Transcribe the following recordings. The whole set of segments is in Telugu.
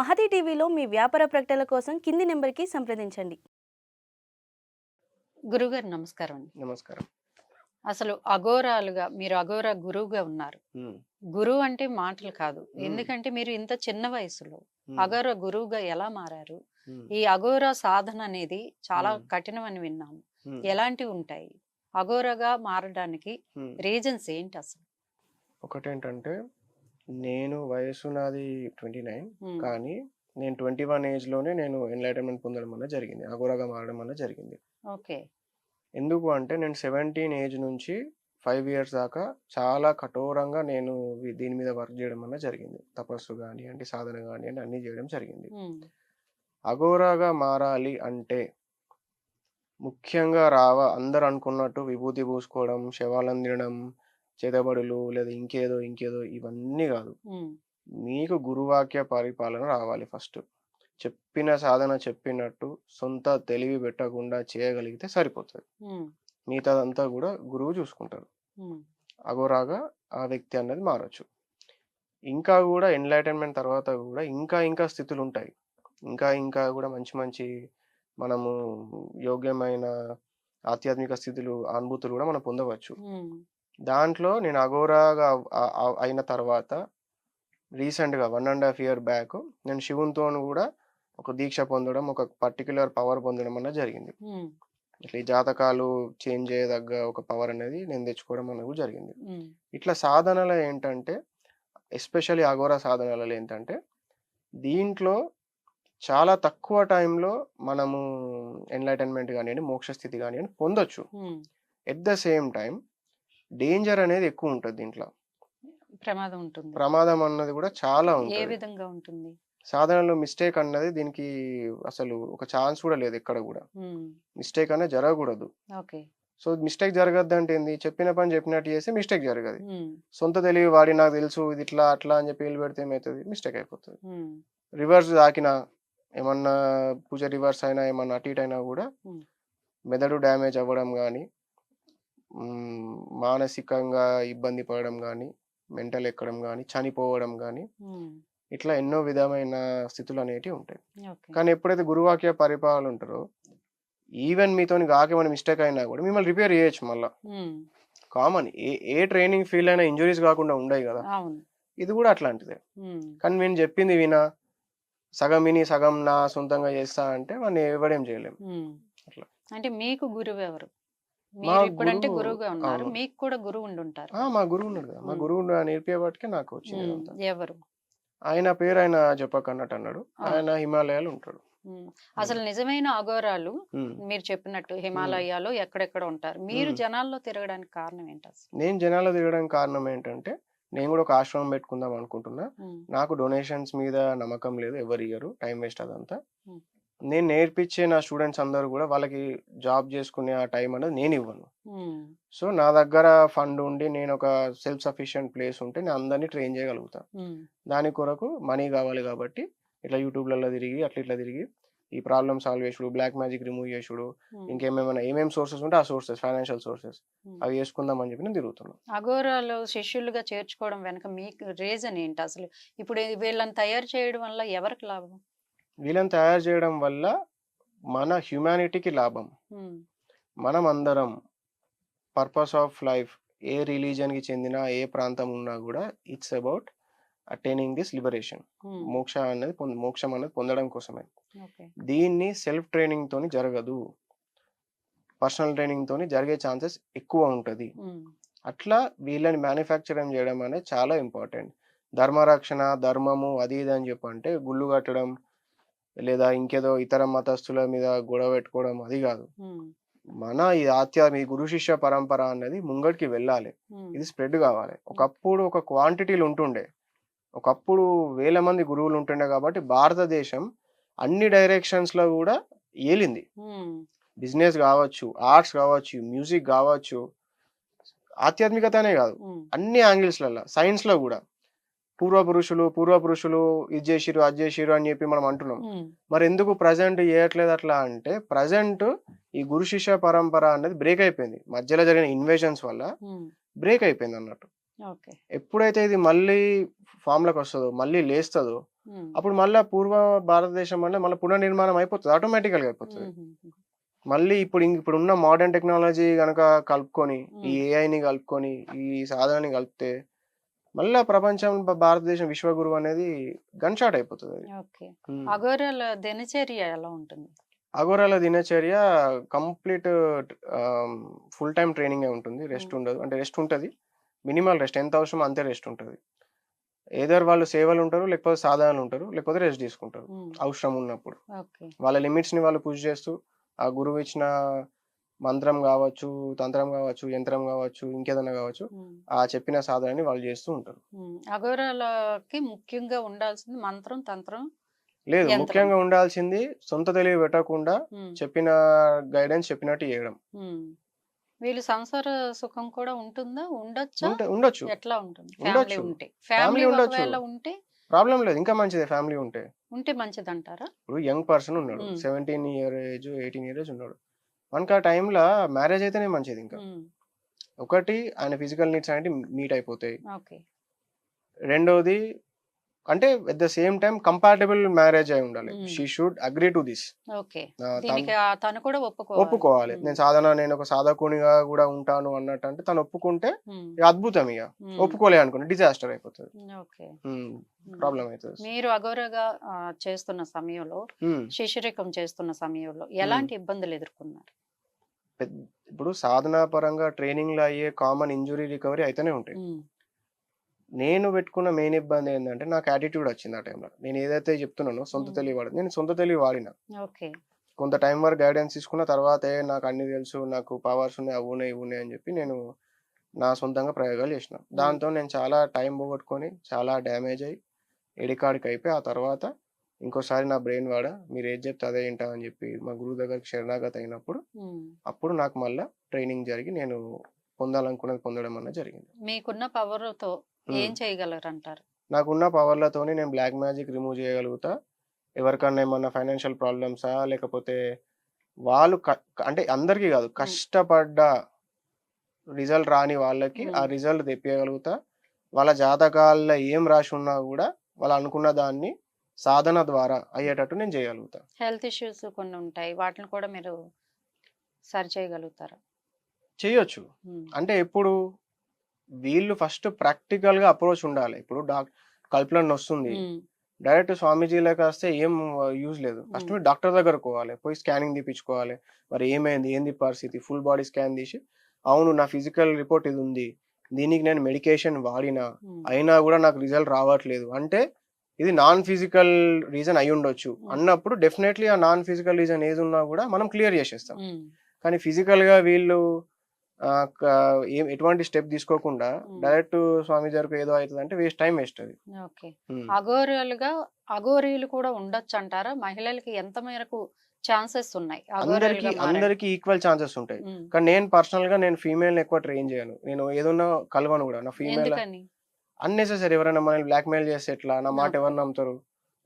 మహతి టీవీలో మీ వ్యాపార ప్రకటనల కోసం కింది నెంబర్కి సంప్రదించండి. గురుగారు నమస్కారం అండి. నమస్కారం. అసలు అఘోరాలుగా మీరు అఘోరా గురువుగా ఉన్నారు. గురువు అంటే మాటలు కాదు. ఎందుకంటే మీరు ఇంత చిన్న వయసులో అఘోర గురువుగా ఎలా మారారు? ఈ అఘోర సాధన అనేది చాలా. కఠినమని విన్నాము ఎలాంటివి ఉంటాయి? అఘోరగా మారడానికి. రీజన్స్ ఏంటి అసలు? ఒకటేంటంటే నేను వయసు నాది ట్వంటీ నైన్. కానీ నేను ట్వంటీ వన్లోనే నేను ఎన్లైటన్మెంట్ పొందడం వల్ల జరిగింది. అఘోరాగా మారడం వల్ల జరిగింది. ఓకే. ఎందుకు అంటే నేను సెవెంటీన్ ఏజ్ నుంచి ఫైవ్ ఇయర్స్ దాకా చాలా కఠోరంగా నేను దీని మీద వర్క్ చేయడం వల్ల జరిగింది. తపస్సు కానివ్వండి సాధన కానివ్వండి అన్నీ చేయడం జరిగింది. మ్మ్. అఘోరాగా మారాలి అంటే ముఖ్యంగా రావ అందరు అనుకున్నట్టు విభూతి పూసుకోవడం శవాలను తినడం చేతబడులు లేదా ఇంకేదో ఇంకేదో ఇవన్నీ కాదు. మీకు గురువాక్య పరిపాలన రావాలి ఫస్ట్ చెప్పిన సాధన చెప్పినట్టు సొంత తెలివి పెట్టకుండా చేయగలిగితే సరిపోతుంది. మిగతాదంతా కూడా గురువు చూసుకుంటారు మ్మ్. అఘోరాగా ఆ వ్యక్తి అనేది మారచ్చు ఇంకా కూడా ఎన్లైటన్మెంట్ తర్వాత కూడా ఇంకా ఇంకా స్థితులు ఉంటాయి ఇంకా ఇంకా కూడా మంచి మంచి మనము యోగ్యమైన ఆధ్యాత్మిక స్థితులు అనుభూతులు కూడా మనం పొందవచ్చు. దాంట్లో నేను అఘోరాగా అయిన తర్వాత రీసెంట్గా one and half year back నేను శివునితో కూడా ఒక దీక్ష పొందడం ఒక పర్టికులర్ పవర్ పొందడం అన్నది జరిగింది. ఇట్లా ఈ జాతకాలు చేంజ్ చేయదగ్గ ఒక పవర్ అనేది నేను తెచ్చుకోవడం అనేది జరిగింది. ఇట్లా సాధనలు ఏంటంటే ఎస్పెషల్లీ అఘోర సాధనలు ఏంటంటే దీంట్లో చాలా తక్కువ టైంలో మనము ఎన్లైటన్మెంట్ కానివ్వండి మోక్ష స్థితి కానివ్వండి పొందొచ్చు. At the same time danger అనేది ఎక్కువ ఉంటుంది దీంట్లో. ప్రమాదం ఉంటుంది. ప్రమాదం అన్నది కూడా చాలా ఏ ఉంటుంది. విధంగా ఉంటుంది? సాధనలో మిస్టేక్ అన్నది దీనికి అసలు ఒక ఛాన్స్ కూడా లేదు ఎక్కడ కూడా. మిస్టేక్ అనేది జరగకూడదు. ఓకే. సో మిస్టేక్ జరగద్దు అంటే ఏంది? చెప్పిన పని చెప్పినట్టు చేస్తే మిస్టేక్ జరగదు. సొంత తెలివి వాడి నాకు తెలుసు ఇది ఇట్లా అట్లా అని చెప్పి పెడితే ఏమవుతుంది మిస్టేక్ అయిపోతుంది. రివర్స్ తాకినా ఏమన్నా పూజ రివర్స్ అయినా ఏమన్నా అటు ఇటు అయినా కూడా. మెదడు డ్యామేజ్ అవ్వడం కానీ మానసికంగా ఇబ్బంది పడడం కానీ మెంటల్ ఎక్కడం కానీ చనిపోవడం కానీ. ఇట్లా ఎన్నో విధమైన స్థితులు అనేటివి ఉంటాయి కానీ ఎప్పుడైతే గురువాక్య పరిపాలన ఉంటారో ఈవెన్ మీతోని కాకేమైనా మిస్టేక్ అయినా కూడా మిమ్మల్ని రిపేర్ చేయొచ్చు మళ్ళీ. కామన్ ఏ ఏ ట్రైనింగ్ ఫీల్ అయినా ఇంజురీస్ కాకుండా ఉండవు కదా ఇది కూడా అట్లాంటిదే. కానీ నేను చెప్పింది వినా సగం విని సగం నా సొంతంగా చేస్తా అంటే వాడిని ఇవ్వడం చేయలేం మ్మ్. అట్లా. అంటే మీకు గురువు ఎవరు మీరు ఇప్పుడంటే గురువు- గురువుగా ఉన్నారు. మీకు కూడా గురువు ఉండి ఉంటారు ఆ, మా గురువు ఉన్నాడు కదా మా. గురువు నా నేర్పేవాటికే నాకు వచ్చింది. ఇదంతా. ఎవరు ఆయన పేరు ఆయన చెప్పకన్నట్టు అన్నాడు ఆ. ఆయన హిమాలయాలు ఉంటాడు. అసలు నిజమైన అఘోరాలు మ్మ్. మీరు చెప్పినట్టు హిమాలయాలు ఎక్కడెక్కడ ఉంటారు మీరు. జనాల్లో తిరగడానికి కారణం ఏంటి అసలు నేను జనాలు తిరగడానికి కారణం ఏంటంటే నేను కూడా ఒక ఆశ్రమం పెట్టుకుందాం అనుకుంటున్నా. నాకు డొనేషన్స్ మీద నమ్మకం లేదు ఎవరు ఇయ్యరు టైం వేస్ట్ అదంతా. నేను నేర్పించే నా స్టూడెంట్స్ అందరూ కూడా వాళ్ళకి జాబ్ చేసుకునే ఆ టైం అనేది నేను ఇవ్వను. సో నా దగ్గర ఫండ్ ఉండి నేను ఒక సెల్ఫ్ సఫిషియెంట్ ప్లేస్ ఉంటే నేను అందరినీ ట్రైన్ చేయగలుగుతా. దాని కొరకు మనీ కావాలి కాబట్టి ఇట్లా యూట్యూబ్లలో తిరిగి అట్లా ఇట్లా తిరిగి ఈ ప్రాబ్లమ్ సాల్వ్ చేసుడు బ్లాక్ మ్యాజిక్ రిమూవ్ చేసుడు మ్మ్. ఇంకేమైనా ఏమేమి సోర్సెస్ ఉంటే ఆ సోర్సెస్ ఫైనాన్షియల్ సోర్సెస్. అవి చేసుకుందాం అని చెప్పి నేను తిరుగుతున్నాను అఘోరాలు శిష్యులుగా చేర్చుకోవడం వెనక మీకు రీజన్ ఏంటి అసలు ఇప్పుడు వీళ్ళని తయారు చేయడం వల్ల ఎవరికి లాభం వీళ్ళని తయారు చేయడం వల్ల మన హ్యుమానిటీకి లాభం. మనం అందరం పర్పస్ ఆఫ్ లైఫ్ ఏ రిలీజన్కి చెందిన ఏ ప్రాంతం ఉన్నా కూడా it's about attaining this liberation. మోక్ష అనేది మోక్షం అనేది పొందడం కోసమే. దీన్ని సెల్ఫ్ ట్రైనింగ్ తోని జరగదు. పర్సనల్ ట్రైనింగ్ తోని జరిగే ఛాన్సెస్ ఎక్కువ ఉంటుంది. అట్లా వీళ్ళని మ్యానుఫ్యాక్చరింగ్ చేయడం అనేది చాలా ఇంపార్టెంట్. ధర్మరక్షణ ధర్మము అది ఇది అని చెప్పంటే గుళ్ళు కట్టడం లేదా ఇంకేదో ఇతర మతస్థుల మీద గొడవ పెట్టుకోవడం అది కాదు. మన ఈ ఆధ్యాత్మిక గురు శిష్య పరంపర అన్నది ముంగడికి వెళ్ళాలి. ఇది స్ప్రెడ్ కావాలి ఒకప్పుడు ఒక క్వాంటిటీలు ఉంటుండే ఒకప్పుడు వేల మంది గురువులు ఉంటుండే కాబట్టి భారతదేశం అన్ని డైరెక్షన్స్లో కూడా ఏలింది. బిజినెస్ కావచ్చు ఆర్ట్స్ కావచ్చు మ్యూజిక్ కావచ్చు ఆధ్యాత్మికతనే కాదు. అన్ని యాంగిల్స్లలో సైన్స్లో కూడా పూర్వపురుషులు పూర్వపురుషులు ఇది చేసిరు అది చేసిరు అని చెప్పి మనం అంటున్నాం. మరి ఎందుకు ప్రజెంట్ చేయట్లేదు అట్లా అంటే ప్రజెంట్ ఈ గురు శిష్య పరంపర అనేది బ్రేక్ అయిపోయింది. మధ్యలో జరిగిన ఇన్వేషన్స్ వల్ల. బ్రేక్ అయిపోయింది అన్నట్టు. ఎప్పుడైతే ఇది మళ్ళీ ఫామ్లోకి వస్తుందో మళ్ళీ లేస్తుందో అప్పుడు మళ్ళా పూర్వ భారతదేశం అంటే మళ్ళీ పునర్నిర్మాణం అయిపోతుంది ఆటోమేటికల్గా అయిపోతుంది. ఉమ్, ఉమ్, మళ్ళీ ఇప్పుడు ఇంక ఇప్పుడు ఉన్న మోడర్న్ టెక్నాలజీ గనక కలుపుకొని ఈ. ఏఐని కలుపుకొని ఈ సాధనని కలిపితే మళ్ళా ప్రపంచం భారతదేశం విశ్వగురువు అనేది గన్ షాట్ అయిపోతుంది అది. అఘోరాల దినచర్య ఎలా ఉంటుంది? అఘోరాల దినచర్య కంప్లీట్ ఫుల్ టైం ట్రైనింగ్ ఉంటుంది. రెస్ట్. ఉండదు. అంటే రెస్ట్ ఉంటుంది. మినిమల్ రెస్ట్ ఎంత అవసరం అంతే రెస్ట్ ఉంటుంది. ఏదర్ వాళ్ళు సేవలు ఉంటారు లేకపోతే సాధనలు ఉంటారు లేకపోతే రెస్ట్ తీసుకుంటారు. అవసరం ఉన్నప్పుడు. వాళ్ళ లిమిట్స్ని వాళ్ళు పుష్ చేస్తూ ఆ గురువు ఇచ్చిన మంత్రం కావచ్చు తంత్రం కావచ్చు యంత్రం కావచ్చు ఇంకేదైనా కావచ్చు ఆ చెప్పిన సాధనని వాళ్ళు చేస్తూ ఉంటారు. ఉమ్. అఘోరాలకి ముఖ్యంగా ఉండాల్సింది మంత్రం తంత్రం? లేదు. ముఖ్యంగా ఉండాల్సింది సొంత తెలివి పెట్టకుండా చెప్పిన గైడెన్స్ చెప్పినట్టు చేయడం. వీళ్ళు సంసార సుఖం కూడా ఉంటుందా? ఉండొచ్చా? ఉండొచ్చు. ఎట్లా ఉంటుంది? ఫ్యామిలీ ఉండొచ్చు. ఉంటే. ఫ్యామిలీ ఉండొచ్చు. ఉంటే? ప్రాబ్లం లేదు ఇంకా మంచిదే ఫ్యామిలీ ఉంటే. ఉంటే మంచిది అంటారా ఇప్పుడు యంగ్ పర్సన్ ఉన్నాడు. Seventeen year age eighteen year age ఉన్నాడు. మనకి ఆ టైంలో మ్యారేజ్ అయితేనే మంచిది ఇంకా. ఒకటి ఆయన ఫిజికల్ నీడ్స్ అనేవి మీట్ అయిపోతాయి. ఓకే. రెండోది అంటే at the same time compatible marriage అయి ఉండాలి. She should agree to this తను కూడా ఒప్పుకోవాలి. నేను సాధన నేను ఒక సాధకునిగా కూడా ఉంటాను అన్నట్టు అంటే తను ఒప్పుకుంటే అద్భుతం ఇక. ఒప్పుకోలే అనుకోండి డిజాస్టర్ అయిపోతుంది. ప్రాబ్లం అవుతుంది. మీరు అఘోరగా ఆ, చేస్తున్న సమయంలో. శిశురికం చేస్తున్న సమయంలో ఎలాంటి ఇబ్బందులు ఎదుర్కొన్నారు? ఇప్పుడు సాధనా పరంగా ట్రైనింగ్లో అయ్యే కామన్ ఇంజురీ రికవరీ అయితేనే ఉంటాయి. నేను పెట్టుకున్న మెయిన్ ఇబ్బంది ఏంటంటే నాకు యాటిట్యూడ్ వచ్చింది ఆ టైంలో. నేను ఏదైతే చెప్తున్నానో సొంత. తెలివి వాడి నేను సొంత తెలివి వాడిన. ఓకే. కొంత టైం వరకు గైడెన్స్ తీసుకున్న తర్వాత "ఏ, నాకు అన్ని తెలుసు నాకు పవర్స్ ఉన్నాయి అవి ఉన్నాయి ఇవి ఉన్నాయి అని చెప్పి నేను నా సొంతంగా ప్రయోగాలు చేసిన. దాంతో నేను చాలా టైం పోగొట్టుకొని చాలా డ్యామేజ్ అయ్యి ఎడికాడికి అయిపోయి ఆ తర్వాత ఇంకోసారి నా బ్రెయిన్ వాడ మీరు ఏది చెప్తే అదే వింటా అని చెప్పి మా గురువు దగ్గరికి శరణాగతి అయినప్పుడు. అప్పుడు నాకు మళ్ళా ట్రైనింగ్ జరిగి నేను పొందాలనుకున్నది పొందడం అన్నది జరిగింది. మీకున్న పవర్తో ఏం చేయగలరు అంటారు నాకున్న పవర్లతోని నేను బ్లాక్ మ్యాజిక్ రిమూవ్ చేయగలుగుతా. ఎవరికన్నా ఏమన్నా ఫైనాన్షియల్ ప్రాబ్లమ్సా లేకపోతే వాళ్ళు అంటే అందరికీ కాదు కష్టపడ్డ రిజల్ట్ రాని వాళ్ళకి ఆ. రిజల్ట్ తెప్పియగలుగుతా. వాళ్ళ జాతకాల్లో ఏం రాసి ఉన్నా కూడా వాళ్ళు అనుకున్న దాన్ని సాధన ద్వారా అయ్యేటట్టు నేను చేయగలుగుతా. హెల్త్ ఇష్యూస్ కొన్ని ఉంటాయి. వాటిని కూడా మీరు సరి చేయగలుగుతారా చేయొచ్చు అంటే ఎప్పుడు వీళ్ళు ఫస్ట్ ప్రాక్టికల్గా అప్రోచ్ ఉండాలి. ఇప్పుడు డాక్ కల్పన వస్తుంది డైరెక్ట్ స్వామీజీలోకి వస్తే ఏం యూజ్ లేదు. ఫస్ట్. మీరు డాక్టర్ దగ్గర పోవాలి. పోయి స్కానింగ్ తీపించుకోవాలి మరి ఏమైంది? ఏంది పరిస్థితి? ఫుల్ బాడీ స్కాన్ తీసి అవును నా ఫిజికల్ రిపోర్ట్ ఇది ఉంది. దీనికి నేను మెడికేషన్ వాడినా అయినా కూడా నాకు రిజల్ట్ రావట్లేదు. అంటే ఇది నాన్ ఫిజికల్ రీజన్ అయి ఉండొచ్చు. మ్మ్. అన్నప్పుడు డెఫినెట్లీ ఆ నాన్ ఫిజికల్ రీజన్ ఏది ఉన్నా కూడా మనం క్లియర్ చేసేస్తాం. ఉమ్, కానీ physical గా వీళ్ళు ఏం ఎటువంటి స్టెప్ తీసుకోకుండా. డైరెక్ట్ స్వామి దగ్గరకు ఏదో అవుతుంది అంటే వేస్ట్ టైం వేస్ట్ అది. అఘోరాలుగా అఘోరీలు కూడా ఉండొచ్చు అంటారా మహిళలకి ఎంత మేరకు ఛాన్సెస్ ఉన్నాయి? అందరికి? అందరికి ఈక్వల్ ఛాన్సెస్ ఉంటాయి. కానీ నేను పర్సనల్గా నేను ఫీమేల్ ఎక్కువ ట్రైన్ చేయను. నేను ఏదన్నా కలవను కూడా. నా ఫీమేల్ అన్నెసెసరీ ఎవరైనా మనల్ని బ్లాక్ మెయిల్ చేస్తే ఎట్లా? నా మాట. ఎవరు నమ్ముతారు?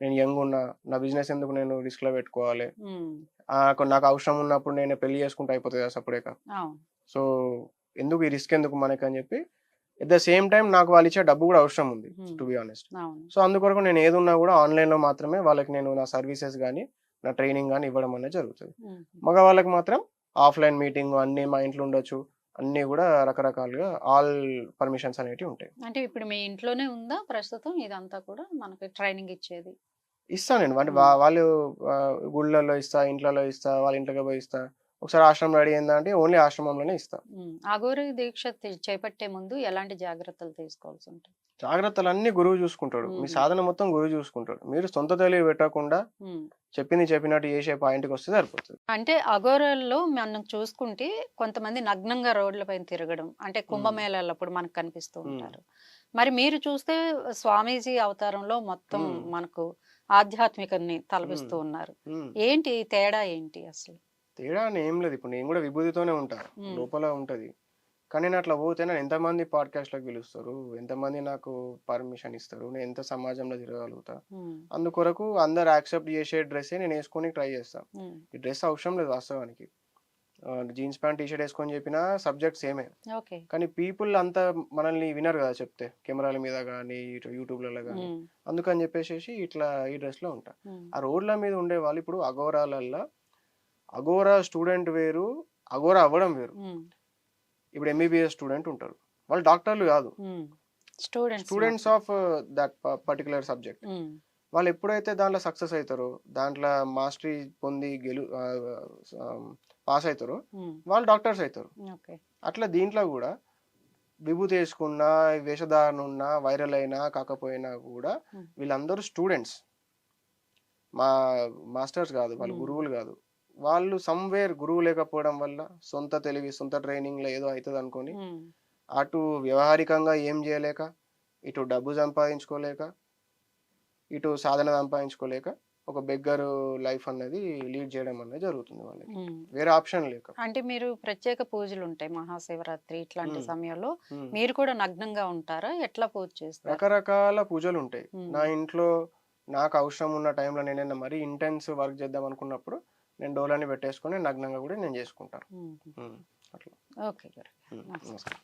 నేను యంగ్ ఉన్నా నా బిజినెస్ ఎందుకు నేను రిస్క్లో పెట్టుకోవాలి? నాకు అవసరం ఉన్నప్పుడు నేను పెళ్ళి చేసుకుంటే అయిపోతుంది అవును. సో ఎందుకు ఈ రిస్క్ ఎందుకు మనకి అని చెప్పి ఎట్ ద సేమ్ టైం నాకు వాళ్ళు ఇచ్చే డబ్బు కూడా అవసరం ఉంది. టు బి ఆనెస్ట్ సో అందుకొరకు నేను ఏది ఉన్నా కూడా ఆన్లైన్లో మాత్రమే వాళ్ళకి నేను నా సర్వీసెస్ కానీ నా ట్రైనింగ్ కానీ ఇవ్వడం అనేది జరుగుతుంది. మగవాళ్ళకి మాత్రం ఆఫ్లైన్ మీటింగ్ అన్ని మా ఇంట్లో ఉండొచ్చు. అన్ని కూడా రకరకాలుగా ఆల్ పర్మిషన్స్ అనేటివి ఉంటాయి. అంటే ఇప్పుడు మీ ఇంట్లోనే ఉందా ప్రస్తుతం? ఇదంతా కూడా మనకి ట్రైనింగ్ ఇచ్చేది. ఇస్తాను నేను అంటే వాళ్ళు ఆ, గుళ్ళల్లో ఇస్తా ఇంట్లలో ఇస్తా వాళ్ళ ఇంట్లోకి పోయి ఇస్తా. ఒకసారి ఆశ్రమం రెడీ అయిందా అంటే ఓన్లీ ఆశ్రమంలోనే ఇస్తా. అఘోరి దీక్ష చేపట్టే ముందు ఎలాంటి జాగ్రత్తలు తీసుకోవాల్సి ఉంటుంది? జాగ్రత్తలు అన్ని గురువు చూసుకుంటాడు. మీ. సాధన మొత్తం గురువు చూసుకుంటాడు. మీరు సొంత తెలివి పెట్టకుండా. చెప్పింది చెప్పినట్టు చేసే పాయింట్కి వస్తే సరిపోతుంది. అంటే అఘోరాల్లో మనం చూసుకుంటే కొంతమంది నగ్నంగా రోడ్ల పైన తిరగడం అంటే కుంభమేళాలప్పుడు మనకు కనిపిస్తూ. ఉంటారు. మరి మీరు చూస్తే స్వామీజీ అవతారంలో మొత్తం. మనకు ఆధ్యాత్మికని తలపిస్తూ ఉన్నారు. ఏంటి తేడా ఏంటి అసలు? తేడా అని ఏం లేదు. ఇప్పుడు నేను కూడా విభూతితోనే ఉంటా. Hmm. లోపల ఉంటది. కానీ నేను అట్లా పోతే నన్ను ఎంతమంది పాడ్కాస్ట్లకు పిలుస్తారు? ఎంతమంది నాకు పర్మిషన్ ఇస్తారు? నేను ఎంత సమాజంలో తిరగలుగుతా. అందుకొరకు అందరు యాక్సెప్ట్ చేసే డ్రెస్సే నేను వేసుకొని ట్రై చేస్తాను. ఈ డ్రెస్ అవసరం లేదు వాస్తవానికి. జీన్స్ ప్యాంట్ టీ షర్ట్ వేసుకొని చెప్పినా సబ్జెక్ట్ సేమే. కానీ పీపుల్ అంతా మనల్ని వినరు కదా చెప్తే. కెమెరాల మీద కానీ ఇటు యూట్యూబ్లలో కానీ అందుకని చెప్పేసి ఇట్లా ఈ డ్రెస్లో ఉంటా. ఆ రోడ్ల మీద ఉండే వాళ్ళు ఇప్పుడు అఘోరాలల్లో అఘోరా స్టూడెంట్ వేరు అఘోరా అవ్వడం వేరు. ఇప్పుడు ఎంబీబీఎస్ స్టూడెంట్ ఉంటారు. వాళ్ళు డాక్టర్లు కాదు. Students of that particular subject. వాళ్ళు ఎప్పుడైతే దాంట్లో సక్సెస్ అవుతారో దాంట్లో మాస్టరీ పొంది గెలు పాస్ అవుతారో వాళ్ళు డాక్టర్స్ అవుతారు అట్లా దీంట్లో కూడా విభూతి వేసుకున్నా వేషధారణ ఉన్నా వైరల్ అయినా కాకపోయినా కూడా. వీళ్ళందరూ స్టూడెంట్స్. మా మాస్టర్స్ కాదు వాళ్ళు. గురువులు కాదు. వాళ్ళు సమ్వేర్ గురువు లేకపోవడం వల్ల సొంత తెలివి సొంత ట్రైనింగ్లో ఏదో అవుతుంది అనుకొని అటు వ్యవహారికంగా ఏం చేయలేక ఇటు డబ్బు సంపాదించుకోలేక ఇటు సాధన సంపాదించుకోలేక ఒక బెగ్గర్ లైఫ్ అన్నది లీడ్ చేయడం అనేది జరుగుతుంది వాళ్ళకి. వేరే ఆప్షన్ లేక అంటే మీరు ప్రత్యేక పూజలు ఉంటాయి మహాశివరాత్రి ఇట్లాంటి. సమయంలో. మీరు కూడా నగ్నంగా ఉంటారా ఎట్లా పూజ చేస్తారు రకరకాల పూజలు ఉంటాయి. నా ఇంట్లో నాకు అవసరం ఉన్న టైంలో నేనైనా మరీ ఇంటెన్స్ వర్క్ చేద్దాం అనుకున్నప్పుడు నేను డోలాని పెట్టేసుకొని నగ్నంగా కూడా నేను చేసుకుంటాను. అట్లా. ఓకే గురు. నమస్తే. నమస్కారం.